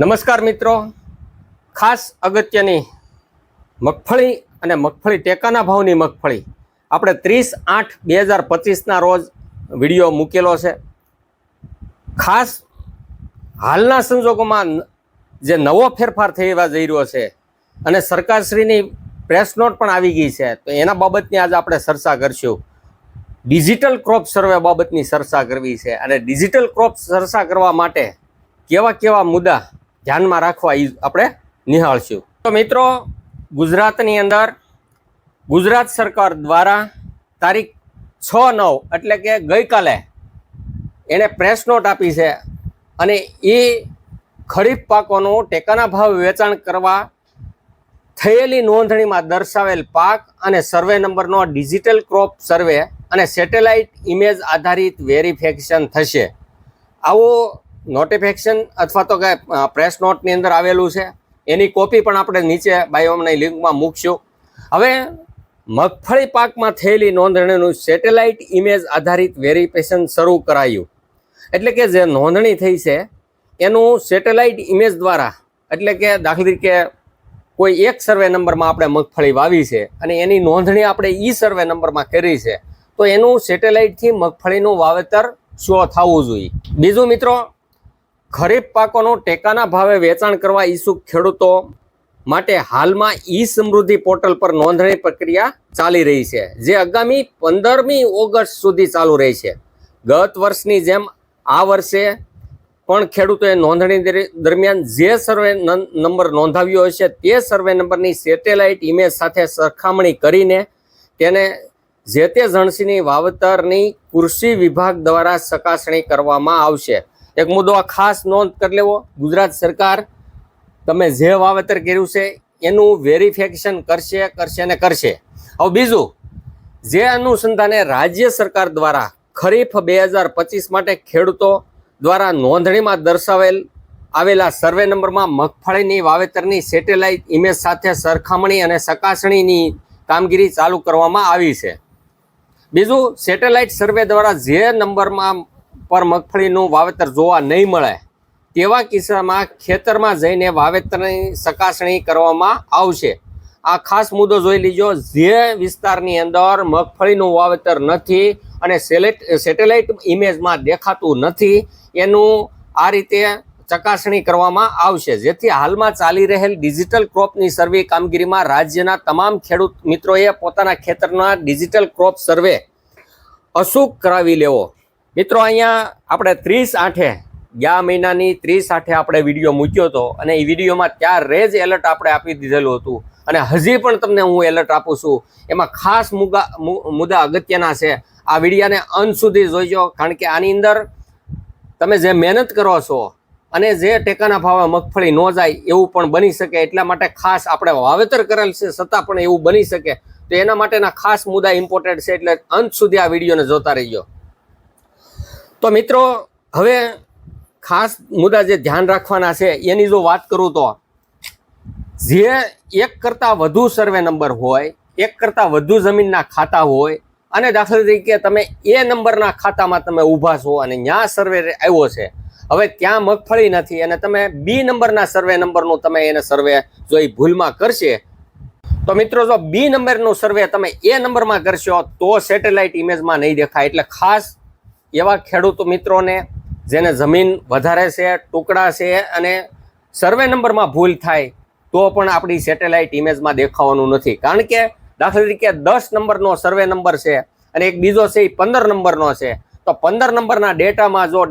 નમસ્કાર મિત્રો. ખાસ અગત્યની મગફળી અને મગફળી ટેકાના ભાવની મગફળી. આપણે ત્રીસ આઠ બે હજાર પચીસના રોજ વીડિયો મૂકેલો છે. ખાસ હાલના સંજોગોમાં જે નવો ફેરફાર થવા જઈ રહ્યો છે. અને સરકારશ્રીની પ્રેસ નોટ પણ આવી ગઈ છે. તો એના બાબતની આજે આપણે ચર્ચા કરશું. ડિજિટલ ક્રોપ સર્વે બાબતની ચર્ચા કરવી છે. અને ડિજિટલ ક્રોપ ચર્ચા કરવા માટે કેવા કેવા મુદ્દા ધ્યાનમાં રાખવા ઈ આપણે નિહાળશું. તો મિત્રો, ગુજરાતની અંદર ગુજરાત સરકાર દ્વારા તારીખ છ નવ એટલે કે ગઈકાલે એણે પ્રેસ નોટ આપી છે અને એ ખરીફ પાકોનું ટેકાના ભાવ વેચાણ કરવા થયેલી નોંધણીમાં દર્શાવેલ પાક અને સર્વે નંબરનો ડિજિટલ ક્રોપ સર્વે અને સેટેલાઇટ ઇમેજ આધારિત વેરિફિકેશન થશે. આવું નોટિફિકેશન અથવા તો કે પ્રેસ નોટની અંદર આવેલું છે. એની કોપી પણ આપણે નીચે બાયોમની લિંકમાં મૂકશું. હવે, મગફળી પાકમાં થયેલી નોંધણીનું સેટેલાઇટ ઇમેજ આધારિત વેરિફિકેશન શરૂ કરાયું. એટલે કે જે નોંધણી થઈ છે, એનું સેટેલાઇટ ઇમેજ દ્વારા, એટલે કે દાખલા તરીકે કોઈ એક સર્વે નંબરમાં આપણે મગફળી વાવી છે, અને એની નોંધણી આપણે ઈ સર્વે નંબરમાં કરી છે, તો એનું સેટેલાઇટથી મગફળીનું વાવેતર શો થવું જોઈએ. બીજું મિત્રો ખરીફ પાકોનું ટેકાના ભાવે વેચાણ કરવા ઈચ્છુક ખેડૂતો માટે હાલમાં ઈ સમૃદ્ધિ પોર્ટલ પર નોંધણી પ્રક્રિયા ચાલી રહી છે, જે આગામી પંદરમી ઓગસ્ટ સુધી ચાલુ રહી છે ગત વર્ષની જેમ આ વર્ષે પણ ખેડૂતોએ નોંધણી દરે- દરમિયાન જે સર્વે નંબર નોંધાવ્યો હશે તે સર્વે નંબરની સેટેલાઇટ ઇમેજ સાથે સરખામણી કરીને તેને જે તે જણસીની વાવતરની કૃષિ વિભાગ દ્વારા ચકાસણી કરવામાં આવશે. એક મુદ્દો આ ખાસ નોંધ કરી લેવો. ગુજરાત સરકાર તમે જે વાવેતર કર્યું છે, એનું વેરિફિકેશન કરશે કરશે ને કરશે. હવે બીજું, જે અનુસંધાને રાજ્ય સરકાર દ્વારા ખરીફ બે હજાર પચીસ માટે ખેડૂતો દ્વારા નોંધણીમાં દર્શાવેલ આવેલા સર્વે નંબરમાં મગફળીની વાવેતરની સેટેલાઇટ ઇમેજ સાથે સરખામણી અને ચકાસણીની કામગીરી ચાલુ કરવામાં આવી છે. બીજું સેટેલાઇટ સર્વે દ્વારા જે નંબરમાં પર મગફળીનું વાવેતર જોવા નહીં મળે. તેવા કિસ્સામાં ખેતરમાં જઈને વાવેતરની ચકાસણી કરવામાં આવશે. આ ખાસ મુદ્દો જોઈ લીજો. જે વિસ્તારની અંદર મગફળીનું વાવેતર નથી અને સેલેટ, સેટેલાઇટ ઇમેજમાં દેખાતું નથી, એનું આ રીતે ચકાસણી કરવામાં આવશે. જેથી હાલમાં ચાલી રહેલ ડિજિટલ ક્રોપની સર્વે કામગીરીમાં રાજ્યના તમામ ખેડૂત મિત્રોએ પોતાના ખેતરના ડિજિટલ ક્રોપ સર્વે અચૂક કરાવી લેવો. મિત્રો, અહીંયા આપણે ત્રીસ આઠે, ગયા મહિનાની ત્રીસ આઠે આપણે વીડિયો મૂક્યો હતો અને એ વિડીયોમાં ત્યારે જ એલર્ટ આપણે આપી દીધેલું હતું. અને હજી પણ તમને હું એલર્ટ આપું છું, એમાં ખાસ મુદ્દા મુદ્દા અગત્યના છે. આ વિડીયાને અંત સુધી જોઈજો, કારણ કે આની અંદર તમે જે મહેનત કરો છો અને જે ટેકાના ભાવે મગફળી ન જાય એવું પણ બની શકે, એટલા માટે ખાસ આપણે વાવેતર કરેલ છે, છતાં પણ એવું બની શકે. તો એના માટેના ખાસ મુદ્દા ઇમ્પોર્ટન્ટ છે, એટલે અંત સુધી આ વિડીયોને જોતા રહીજો. તો મિત્રો, હવે ખાસ મુદ્દા જે ધ્યાન રાખવાના છે, એની જો વાત કરું તો, જે એક કરતાં વધુ સર્વે નંબર હોય, એક કરતાં વધુ જમીનના ખાતા હોય, અને દાખલા તરીકે તમે એ નંબરના ખાતામાં તમે ઊભા છો અને ત્યાં સર્વે આવ્યો છે, હવે ત્યાં મગફળી નથી અને તમે બી નંબરના સર્વે નંબરનું તમે એને સર્વે જો એ ભૂલમાં કરશે, તો મિત્રો જો બી નંબરનું સર્વે તમે એ નંબરમાં કરશો, તો સેટેલાઇટ ઇમેજમાં નહીં દેખાય. એટલે ખાસ એવા ખેડૂત મિત્રોને જેને જમીન વધારે છે, ટુકડા છે અને સર્વે નંબરમાં ભૂલ થાય, તો પણ આપણી સેટેલાઇટ ઇમેજમાં દેખાવાનું નથી. કારણ કે દાખલા તરીકે દસ નંબરનો સર્વે નંબર છે અને એક બીજો છે એ પંદર નંબરનો છે. તો પંદર નંબરના ડેટામાં જો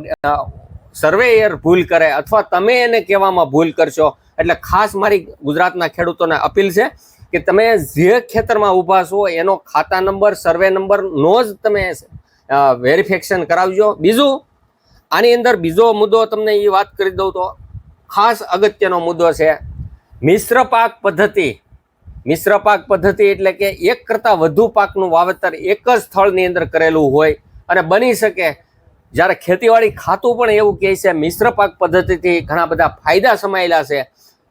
સર્વેયર ભૂલ કરે અથવા તમે એને કહેવામાં ભૂલ કરશો, એટલે ખાસ મારી ગુજરાતના ખેડૂતોને અપીલ છે કે તમે જે ખેતરમાં ઊભા છો, એનો ખાતા નંબર, સર્વે નંબરનો જ તમે વેરિફિકેશન કરાવજો. બીજું, આની અંદર બીજો મુદ્દો તમને એ વાત કરી દઉં તો ખાસ અગત્યનો મુદ્દો છે મિશ્ર પાક પદ્ધતિ. મિશ્ર પાક પદ્ધતિ એટલે કે એક કરતાં વધુ પાકનું વાવેતર એક જ સ્થળની અંદર કરેલું હોય અને બની શકે. જ્યારે ખેતીવાડી ખાતું પણ એવું કહે છે મિશ્ર પાક પદ્ધતિથી ઘણા બધા ફાયદા સમાયેલા છે.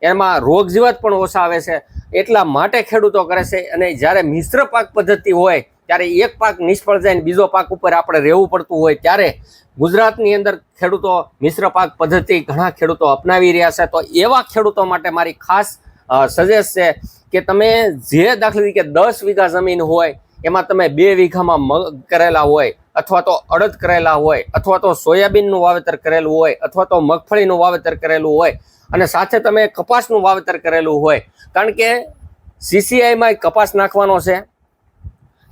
એમાં રોગ જીવાત પણ ઓછા આવે છે. એટલા માટે ખેડૂતો કરે છે અને જ્યારે મિશ્ર પાક પદ્ધતિ હોય ત્યારે એક પાક નિષ્ફળ જાય ને બીજો પાક ઉપર આપણે રહેવું પડતું હોય ત્યારે ગુજરાતની અંદર ખેડૂતો મિશ્ર પાક પદ્ધતિ ઘણા ખેડૂતો અપનાવી રહ્યા છે. તો એવા ખેડૂતો માટે મારી ખાસ સજેસ્ટ છે કે તમે જે દાખલા તરીકે દસ વીઘા જમીન હોય, એમાં તમે બે વીઘામાં મગ કરેલા હોય, અથવા તો અડદ કરેલા હોય, અથવા તો સોયાબીનનું વાવેતર કરેલું હોય, અથવા તો મગફળીનું વાવેતર કરેલું હોય, અને સાથે તમે કપાસનું વાવેતર કરેલું હોય. કારણ કે સીસીઆઈમાં કપાસ નાખવાનો છે.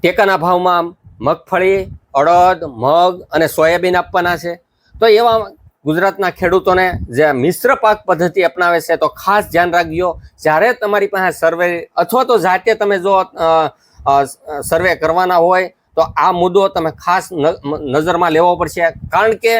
ટેકાના ભાવમાં મગફળી, અડદ, મગ અને સોયાબીન આપવાના છે. તો એવા ગુજરાતના ખેડૂતોને જે મિશ્ર પાક પદ્ધતિ અપનાવે છે, તો ખાસ ધ્યાન રાખજો. જ્યારે તમારી પાસે સર્વે અથવા તો જાતે તમે જો સર્વે કરવાના હોય, તો આ મુદ્દો તમે ખાસ નજરમાં લેવો પડશે. કારણ કે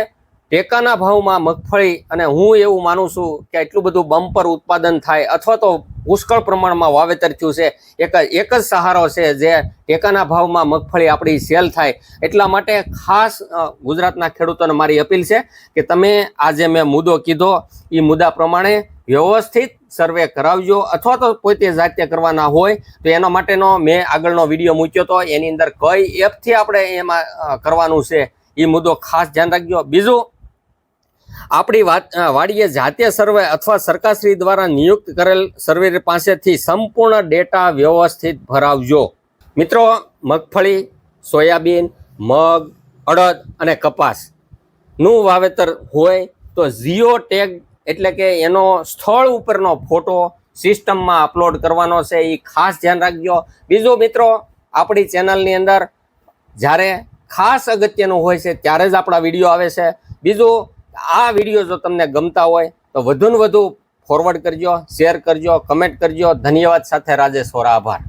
ટેકાના ભાવમાં મગફળી, અને હું એવું માનું છું કે એટલું બધું બમ્પર ઉત્પાદન થાય અથવા તો પુષ્કળ પ્રમાણમાં વાવેતર થયું છે. એક એક જ સહારો છે જે ટેકાના ભાવમાં મગફળી આપણી સેલ થાય. એટલા માટે ખાસ ગુજરાતના ખેડૂતોને મારી અપીલ છે કે તમે આજે મેં મુદ્દો કીધો એ મુદ્દા પ્રમાણે વ્યવસ્થિત સર્વે કરાવજો. અથવા તો પોતે જાતે કરવાના હોય, તો એના માટેનો મેં આગળનો વીડિયો મૂક્યો હતો એની અંદર કઈ એપથી આપણે એમાં કરવાનું છે એ મુદ્દો ખાસ ધ્યાન રાખજો. બીજું આપણી વાડીએ જાતે સર્વે અથવા સરકારશ્રી દ્વારા નિયુક્ત કરેલ સર્વે પાસેથી સંપૂર્ણ ડેટા વ્યવસ્થિત ભરાવજો. મિત્રો, મગફળી, સોયાબીન, મગ, અડદ અને કપાસનું વાવેતર હોય તો ઝીઓ ટેગ એટલે કે એનો સ્થળ ઉપરનો ફોટો સિસ્ટમમાં અપલોડ કરવાનો છે. એ ખાસ ધ્યાન રાખજો. બીજું મિત્રો, આપણી ચેનલની અંદર જ્યારે ખાસ અગત્યનું હોય છે ત્યારે જ આપણા વીડિયો આવે છે. બીજું આ વીડિયો જો તમને ગમતા હોય, તો વધુ ને વધુ ફોરવર્ડ કરજો શેર કરજો કમેન્ટ કરજો. ધન્યવાદ સાથે રાજેશ વોરા આભાર.